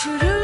düşürür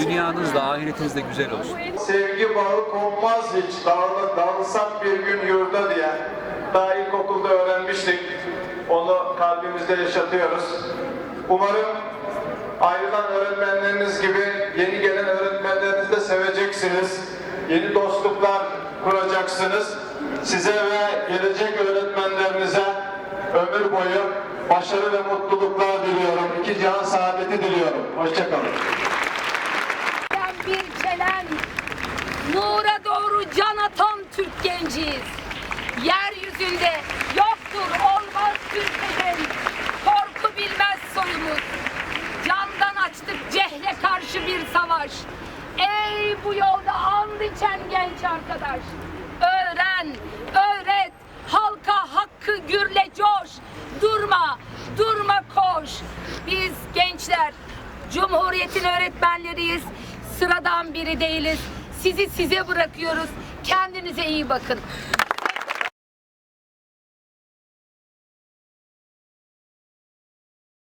Dünyanız da ahiretiniz de güzel olsun. Sevgi bağı kopmaz hiç dağılıp dağılsak bir gün yurda diye. Daha ilkokulda öğrenmiştik. Onu kalbimizde yaşatıyoruz. Umarım ayrılan öğretmenleriniz gibi yeni gelen öğretmenlerinizi de seveceksiniz. Yeni dostluklar kuracaksınız. Size ve gelecek öğretmenlerinize ömür boyu başarı ve mutluluklar diliyorum. İki cihan saadeti diliyorum. Hoşçakalın. Bir çelen, nura doğru can atan Türk genciyiz. Yeryüzünde yoktur olmaz Türk'ün, korku bilmez soyumuz. Candan açtık cehle karşı bir savaş. Ey bu yolda and içen genç arkadaş. Öğren, öğret, halka hakkı gürle coş. Durma, durma koş. Biz gençler Cumhuriyetin öğretmenleriyiz. Sıradan biri değiliz. Sizi size bırakıyoruz. Kendinize iyi bakın.